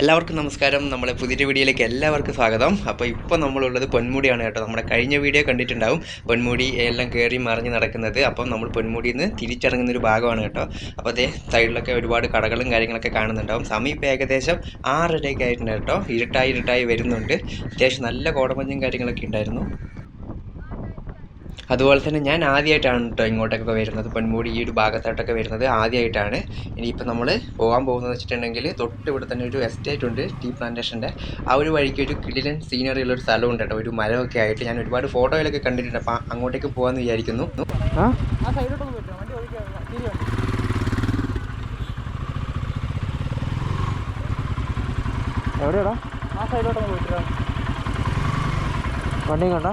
എല്ലാവർക്കും നമസ്കാരം. നമ്മുടെ പുതിയൊരു വീഡിയോയിലേക്ക് എല്ലാവർക്കും സ്വാഗതം. അപ്പോൾ ഇപ്പോൾ നമ്മളുള്ളത് പൊന്മുടിയാണ് കേട്ടോ. നമ്മുടെ കഴിഞ്ഞ വീഡിയോ കണ്ടിട്ടുണ്ടാവും. പൊന്മുടി എല്ലാം കയറി മറിഞ്ഞ് നടക്കുന്നത്. അപ്പം നമ്മൾ പൊന്മുടിയിൽ നിന്ന് തിരിച്ചിറങ്ങുന്ന ഒരു ഭാഗമാണ് കേട്ടോ. അപ്പോൾ അതേ സൈഡിലൊക്കെ ഒരുപാട് കടകളും കാര്യങ്ങളൊക്കെ കാണുന്നുണ്ടാവും. സമയം ഇപ്പോൾ ഏകദേശം ആറരയൊക്കെ ആയിട്ടുണ്ട് കേട്ടോ. ഇരുട്ടായി ഇരുട്ടായി വരുന്നുണ്ട്. അത്യാവശ്യം നല്ല കോടമഞ്ഞും കാര്യങ്ങളൊക്കെ ഉണ്ടായിരുന്നു. അതുപോലെ തന്നെ ഞാൻ ആദ്യമായിട്ടാണ് കേട്ടോ ഇങ്ങോട്ടൊക്കെ വരുന്നത്. പൊന്മുടി ഈ ഒരു ഭാഗത്തോട്ടൊക്കെ വരുന്നത് ആദ്യമായിട്ടാണ് ഇനിയിപ്പോൾ നമ്മൾ പോകാൻ പോകുന്നത് വെച്ചിട്ടുണ്ടെങ്കിൽ തൊട്ട് ഇവിടെ തന്നെ ഒരു എസ്റ്റേറ്റ് ഉണ്ട് ടീ പ്ലാന്റേഷന്റെ ആ ഒരു വഴിക്ക് ഒരു കിടിലൻ സീനറി ഉള്ള ഒരു സ്ഥലമുണ്ട് കേട്ടോ ഒരു മരമൊക്കെ ആയിട്ട് ഞാൻ ഒരുപാട് ഫോട്ടോയിലൊക്കെ കണ്ടിട്ടുണ്ട്. അപ്പോൾ അങ്ങോട്ടേക്ക് പോകാമെന്ന് വിചാരിക്കുന്നു. വണ്ടി വണ്ടി എവിടെയാടാ? ആ സൈഡിലോട്ടൊന്ന് പോയിട്ടാ വണ്ടിയും കണ്ട?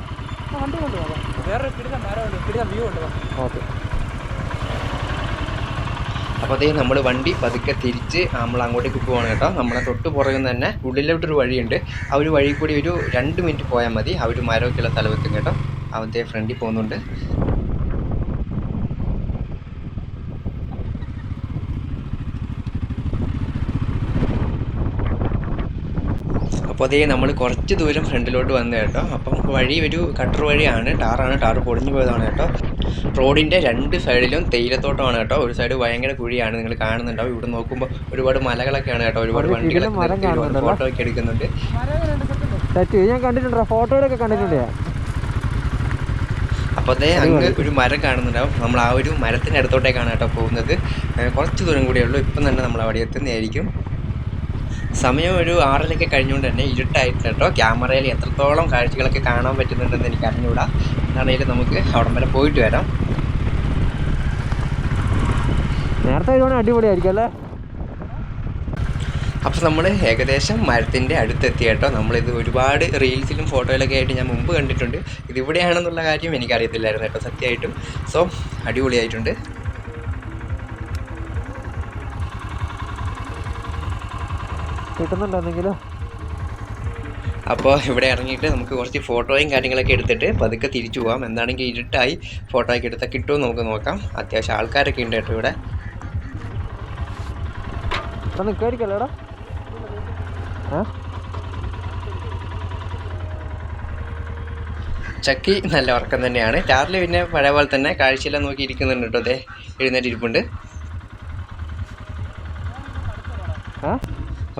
ഓക്കെ. അപ്പോൾ അതേ നമ്മൾ വണ്ടി പതുക്കെ തിരിച്ച് നമ്മൾ അങ്ങോട്ടേക്ക് പോവാണ് കേട്ടോ. നമ്മളെ തൊട്ട് പുറകിൽ നിന്ന് തന്നെ ഉള്ളിലോട്ടൊരു വഴിയുണ്ട്. ആ ഒരു വഴി കൂടി ഒരു രണ്ട് മിനിറ്റ് പോയാൽ മതി. ആ ഒരു മരമൊക്കെയുള്ള സ്ഥലമെത്തും കേട്ടോ. അവന്റെ ഫ്രണ്ടിൽ പോകുന്നുണ്ട്. അപ്പോൾ അതേ നമ്മൾ കുറച്ച് ദൂരം ഫ്രണ്ടിലോട്ട് വന്നു കേട്ടോ. അപ്പം വഴി ഒരു കട്ടർ വഴിയാണ് ടാറാണ് ടാർ പൊടിഞ്ഞു പോയതാണ് കേട്ടോ. റോഡിന്റെ രണ്ട് സൈഡിലും തേയിലത്തോട്ടമാണ് കേട്ടോ. ഒരു സൈഡ് ഭയങ്കര കുഴിയാണ് നിങ്ങൾ കാണുന്നുണ്ടാവും. ഇവിടെ നോക്കുമ്പോൾ ഒരുപാട് മലകളൊക്കെയാണ് കേട്ടോ. ഒരുപാട് വണ്ടികളൊക്കെ ഫോട്ടോ ഒക്കെ എടുക്കുന്നുണ്ട്. ഞാൻ കണ്ടിട്ടുണ്ടോ ഫോട്ടോയിലൊക്കെ കണ്ടിട്ടുണ്ട് അപ്പോൾ അതേ അങ്ങ് ഒരു മരം കാണുന്നുണ്ടാവും. നമ്മൾ ആ ഒരു മരത്തിന്റെ അടുത്തോട്ടേക്കാണ് കേട്ടോ പോകുന്നത്. കുറച്ച് ദൂരം കൂടിയേ ഉള്ളൂ. ഇപ്പം തന്നെ നമ്മൾ അവിടെ എത്തുന്നതായിരിക്കും. സമയം ഒരു ആറിലൊക്കെ കഴിഞ്ഞുകൊണ്ട് തന്നെ ഇരുട്ടായിട്ട് കേട്ടോ. ക്യാമറയിൽ എത്രത്തോളം കാഴ്ചകളൊക്കെ കാണാൻ പറ്റുന്നുണ്ടെന്ന് എനിക്ക് അറിഞ്ഞുകൂടാ. എന്നാണെങ്കിലും നമുക്ക് അവിടം വരെ പോയിട്ട് വരാം. നേരത്തെ ഇതുകൊണ്ട് അടിപൊളിയായിരിക്കും അല്ലേ? അപ്പോൾ നമ്മൾ ഏകദേശം മരത്തിന്റെ അടുത്തെത്തി കേട്ടോ. നമ്മളിത് ഒരുപാട് റീൽസിലും ഫോട്ടോയിലൊക്കെ ആയിട്ട് ഞാൻ മുമ്പ് കണ്ടിട്ടുണ്ട്. ഇത് ഇവിടെയാണെന്നുള്ള കാര്യം എനിക്കറിയത്തില്ലായിരുന്നു കേട്ടോ സത്യമായിട്ടും. സോ അടിപൊളിയായിട്ടുണ്ട്. കിട്ടുന്നുണ്ടോ എന്തെങ്കിലും അപ്പോൾ ഇവിടെ ഇറങ്ങിയിട്ട് നമുക്ക് കുറച്ച് ഫോട്ടോയും കാര്യങ്ങളൊക്കെ എടുത്തിട്ട് പതുക്കെ തിരിച്ചു പോകാം എന്താണെങ്കിൽ ഇരുട്ടായി ഫോട്ടോ ഒക്കെ എടുത്താൽ കിട്ടുമോ നമുക്ക് നോക്കാം. അത്യാവശ്യം ആൾക്കാരൊക്കെ ഉണ്ട് കേട്ടോ ഇവിടെ. നിൽക്കായിരിക്കല്ലേടാ ചക്കി നല്ല ഉറക്കം തന്നെയാണ്. ചാർലി പിന്നെ പഴയ പോലെ തന്നെ കാഴ്ചയെല്ലാം നോക്കി ഇരിക്കുന്നുണ്ട് കേട്ടോ അതെ എഴുന്നേറ്റ് ഇരിപ്പുണ്ട് ആ?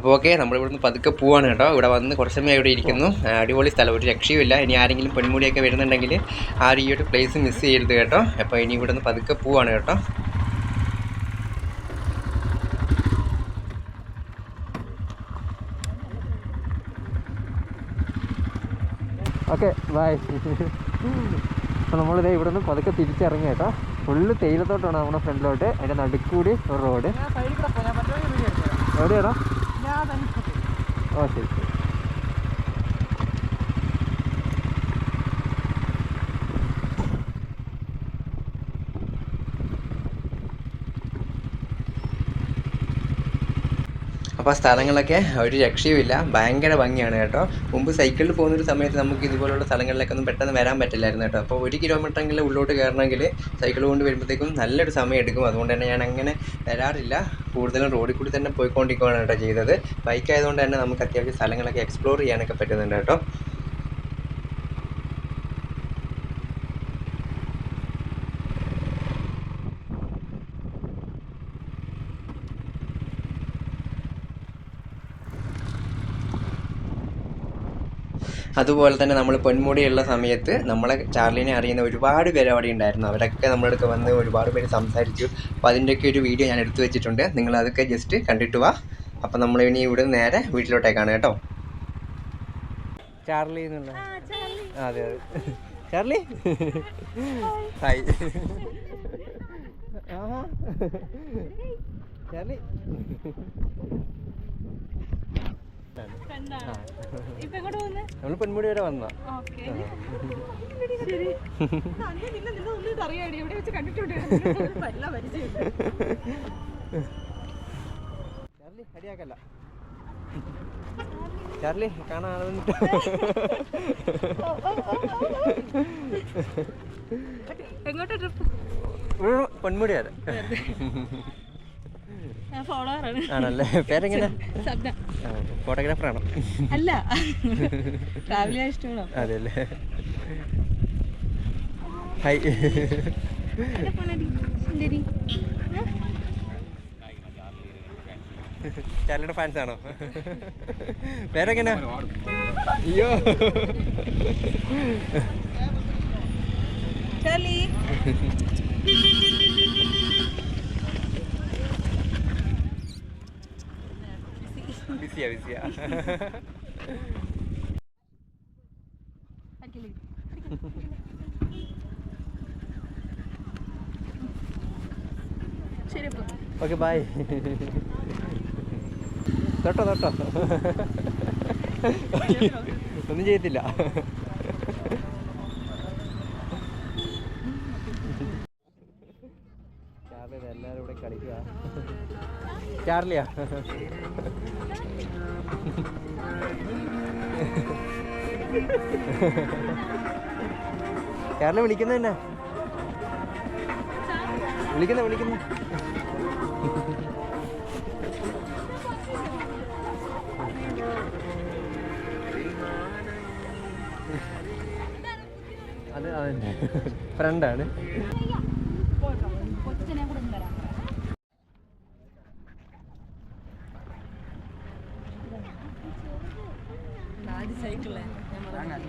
അപ്പോൾ ഓക്കെ നമ്മൾ ഇവിടുന്ന് പതുക്കെ പോവാണ് കേട്ടോ. ഇവിടെ വന്ന് കുറച്ച് സമയം ഇവിടെ ഇരിക്കുന്നു. അടിപൊളി സ്ഥലം ഒരു രക്ഷയുമില്ല. ഇനി ആരെങ്കിലും പൊന്മുടിയൊക്കെ വരുന്നുണ്ടെങ്കിൽ ആരും ഈ ഒരു പ്ലേസ് മിസ് ചെയ്യരുത് കേട്ടോ. അപ്പോൾ ഇനി ഇവിടുന്ന് പതുക്കെ പോവാണ് കേട്ടോ. ഓക്കെ ബൈ അപ്പോൾ നമ്മളിത് ഇവിടെ നിന്ന് പതുക്കെ തിരിച്ചിറങ്ങി കേട്ടോ. ഫുള്ള് തേയിലത്തോട്ടാണ് നമ്മുടെ ഫ്രണ്ടിലോട്ട് അതിന്റെ നടുക്കൂടി ഒരു റോഡ് ഞാൻ സൈഡിൽ കൂടെ പോകാം ഞാൻ മറ്റേ വീഡിയോ എടുത്തത് എവിടെയാടാ ഞാൻ തന്നെ ഓ ശരി ശരി അപ്പോൾ സ്ഥലങ്ങളൊക്കെ ഒരു രക്ഷയുമില്ല. ഭയങ്കര ഭംഗിയാണ് കേട്ടോ. മുമ്പ് സൈക്കിളിൽ പോകുന്ന ഒരു സമയത്ത് നമുക്ക് ഇതുപോലുള്ള സ്ഥലങ്ങളിലൊക്കെ ഒന്നും പെട്ടെന്ന് വരാൻ പറ്റില്ലായിരുന്നു കേട്ടോ. അപ്പോൾ ഒരു കിലോമീറ്ററെങ്കിലും ഉള്ളോട്ട് കയറണമെങ്കിൽ സൈക്കിൾ കൊണ്ട് വരുമ്പോഴത്തേക്കും നല്ലൊരു സമയം എടുക്കും. അതുകൊണ്ട് തന്നെ ഞാൻ അങ്ങനെ വരാറില്ല. കൂടുതലും റോഡിൽ കൂടി തന്നെ പോയിക്കൊണ്ടിരിക്കുകയാണ് കേട്ടോ ചെയ്തത്. ബൈക്ക് ആയതുകൊണ്ട് തന്നെ നമുക്ക് അത്യാവശ്യം സ്ഥലങ്ങളൊക്കെ എക്സ്പ്ലോർ ചെയ്യാനൊക്കെ പറ്റുന്നുണ്ട് കേട്ടോ. അതുപോലെ തന്നെ നമ്മൾ പൊന്മുടിയുള്ള സമയത്ത് നമ്മളെ ചാർലിനെ അറിയുന്ന ഒരുപാട് പേര് അവിടെ ഉണ്ടായിരുന്നു. അവരൊക്കെ നമ്മുടെ അടുത്ത് വന്ന് ഒരുപാട് പേര് സംസാരിച്ചു. അപ്പോൾ അതിന്റെയൊക്കെ ഒരു വീഡിയോ ഞാൻ എടുത്തു വെച്ചിട്ടുണ്ട്. നിങ്ങൾ അതൊക്കെ ജസ്റ്റ് കണ്ടിട്ട് വാ. അപ്പം നമ്മൾ ഇനി ഇവിടെ നേരെ വീട്ടിലോട്ടേക്കാണ് കേട്ടോ. ചാർലി എന്നുള്ള. അതെ അതെ. ചാർലി? ഹായ്. ചാർലി. നമ്മൾ പൊന്മുടി വരെ വന്ന ചാർലി അടിയാക്കല്ല ചാർലി കാണാൻ വന്നിട്ട്. എങ്ങോട്ടാ ട്രിപ്പ്? പൊന്മുടി വരെ. ആണല്ലേ? പേരെങ്ങനെ? ശബ്ദ ഫോട്ടോഗ്രാഫറാണോ അല്ല. ട്രാവൽ ചെയ്യാൻ ഇഷ്ടമാണോ? അതെ അല്ലേ ഹായ് ഫാൻസ് ആണോ? പേരെങ്ങനെ? അയ്യോ ചാർലി ശരി അപ്പൊ ഓക്കെ ബൈ തൊട്ടോ തൊട്ടോ. ഒന്നും ചെയ്യത്തില്ല. ചാർലി എല്ലാവരും ഇവിടെ കളിക്കുക. ചാർലിയാ. ചാർലി വിളിക്കുന്ന തന്നെ വിളിക്കുന്ന വിളിക്കുന്ന. അത് അതന്നെ ഫ്രണ്ടാണ് itulah. Sangat.